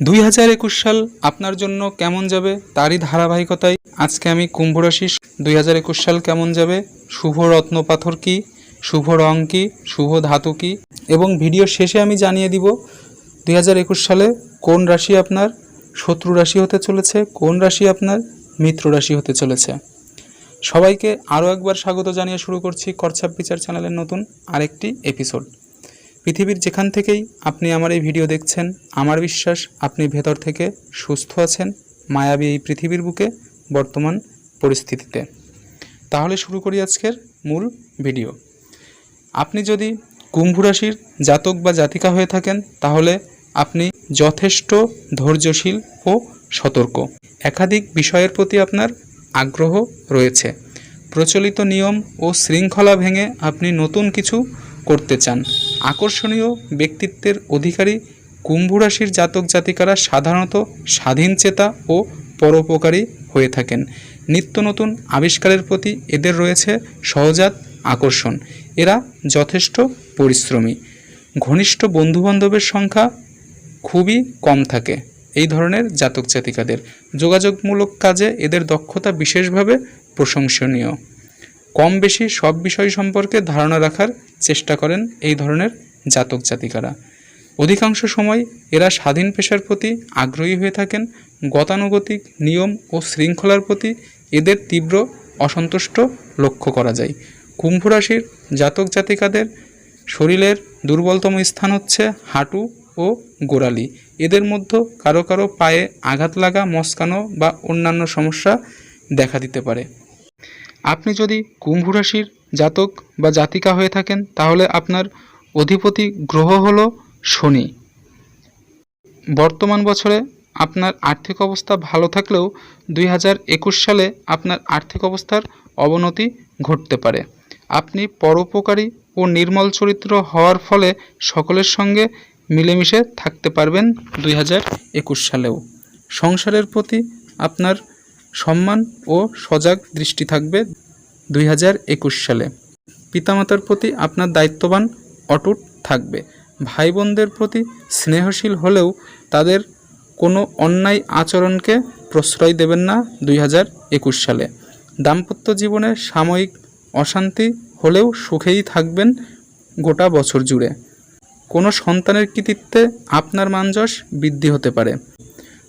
দুই হাজার একুশ সাল আপনার জন্য কেমন যাবে তারই ধারাবাহিকতায় আজকে আমি কুম্ভ রাশি দুই হাজার একুশ সাল কেমন যাবে, শুভ রত্ন পাথর কী, শুভ রং কী, শুভ ধাতু কী, এবং ভিডিও শেষে আমি জানিয়ে দিব দুই হাজার একুশ সালে কোন রাশি আপনার, শত্রু রাশি হতে চলেছে, কোন রাশি আপনার, মিত্র রাশি হতে চলেছে। সবাইকে আরও একবার স্বাগত জানিয়ে শুরু করছি করছাপ বিচার চ্যানেলের নতুন আরেকটি এপিসোড পৃথিবীর যেখান থেকেই আপনি আমার এই ভিডিও দেখছেন, আমার বিশ্বাস আপনি ভেতর থেকে সুস্থ আছেন, মায়াবী এই পৃথিবীর বুকে বর্তমান পরিস্থিতিতে। তাহলে শুরু করি আজকের মূল ভিডিও। আপনি যদি কুম্ভ রাশির জাতক বা জাতিকা হয়ে থাকেন, তাহলে আপনি যথেষ্ট ধৈর্যশীল ও সতর্ক। একাধিক বিষয়ের প্রতি আপনার আগ্রহ রয়েছে। প্রচলিত নিয়ম ও শৃঙ্খলা ভেঙে আপনি নতুন কিছু করতে চান। আকর্ষণীয় ব্যক্তিত্বের অধিকারী কুম্ভ রাশির জাতক জাতিকারা সাধারণত স্বাধীনচেতা ও পরোপকারী হয়ে থাকেন। নিত্য নতুন আবিষ্কারের প্রতি এদের রয়েছে সহজাত আকর্ষণ। এরা যথেষ্ট পরিশ্রমী। ঘনিষ্ঠ বন্ধুবান্ধবের সংখ্যা খুবই কম থাকে এই ধরনের জাতক জাতিকাদের। যোগাযোগমূলক কাজে এদের দক্ষতা বিশেষভাবে প্রশংসনীয়। কম বেশি সব বিষয় সম্পর্কে ধারণা রাখার চেষ্টা করেন এই ধরনের জাতক জাতিকারা। অধিকাংশ সময় এরা স্বাধীন পেশার প্রতি আগ্রহী হয়ে থাকেন, গতানুগতিক নিয়ম ও শৃঙ্খলার প্রতি এদের তীব্র অসন্তুষ্ট লক্ষ্য করা যায়। কুম্ভ রাশির জাতক জাতিকাদের শরীরের দুর্বলতম স্থান হচ্ছে হাঁটু ও গোড়ালি। এদের মধ্যে কারও কারও পায়ে আঘাত লাগা, মস্কানো বা অন্যান্য সমস্যা দেখা দিতে পারে। আপনি যদি কুম্ভ রাশির জাতক বা জাতিকা হয়ে থাকেন, তাহলে আপনার অধিপতি গ্রহ হল শনি। বর্তমান বছরে আপনার আর্থিক অবস্থা ভালো থাকলেও দুই হাজার একুশ সালে আপনার আর্থিক অবস্থার অবনতি ঘটতে পারে। আপনি পরোপকারী ও নির্মল চরিত্র হওয়ার ফলে সকলের সঙ্গে মিলেমিশে থাকতে পারবেন দুই হাজার একুশ সালেও। সংসারের প্রতি আপনার সম্মান ও সজাগ দৃষ্টি থাকবে। দুই হাজার একুশ সালে। পিতামাতার প্রতি আপনার দায়িত্ববান, অটুট থাকবে। ভাই বোনদের প্রতি স্নেহশীল হলেও তাদের কোনো অন্যায় আচরণকে প্রশ্রয় দেবেন না দুই হাজার একুশ সালে। দাম্পত্য জীবনে সাময়িক অশান্তি হলেও সুখেই থাকবেন গোটা বছর জুড়ে। কোনো সন্তানের কৃতিত্বে আপনার মানযশ বৃদ্ধি হতে পারে।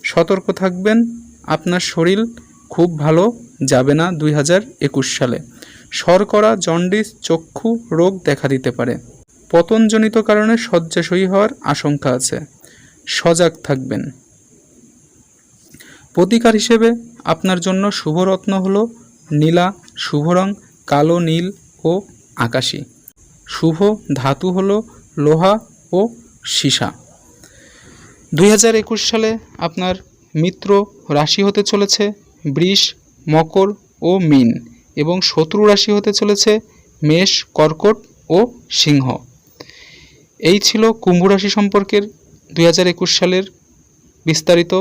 সতর্ক থাকবেন, আপনার শরীর খুব ভালো যাবে না দুই হাজার একুশ সালে। শর্করা জন্ডিস চক্ষু রোগ দেখা দিতে পারে। পতনজনিত কারণে শয্যাশয়ী হওয়ার আশঙ্কা আছে। সজাগ থাকবেন। প্রতিকার হিসেবে আপনার জন্য শুভরত্ন হল নীলা, শুভ রং, কালো, নীল ও আকাশী। শুভ ধাতু হল লোহা ও সীসা। দুই হাজার একুশ সালে আপনার মিত্র রাশি হতে চলেছে বৃষ, মকর ও মিন। এবং শত্রু রাশি হতে চলেছে মেষ, কর্কট ও সিংহ। এই ছিল কুম্ভ রাশি সম্পর্কের দুই হাজার একুশ সালের বিস্তারিত।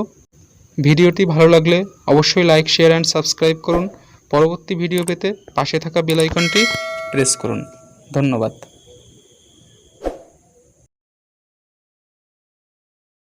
ভিডিওটি ভালো লাগলে অবশ্যই লাইক, শেয়ার অ্যান্ড সাবস্ক্রাইব করুন। পরবর্তী ভিডিও পেতে পাশে থাকা বেলাইকনটি প্রেস করুন। ধন্যবাদ।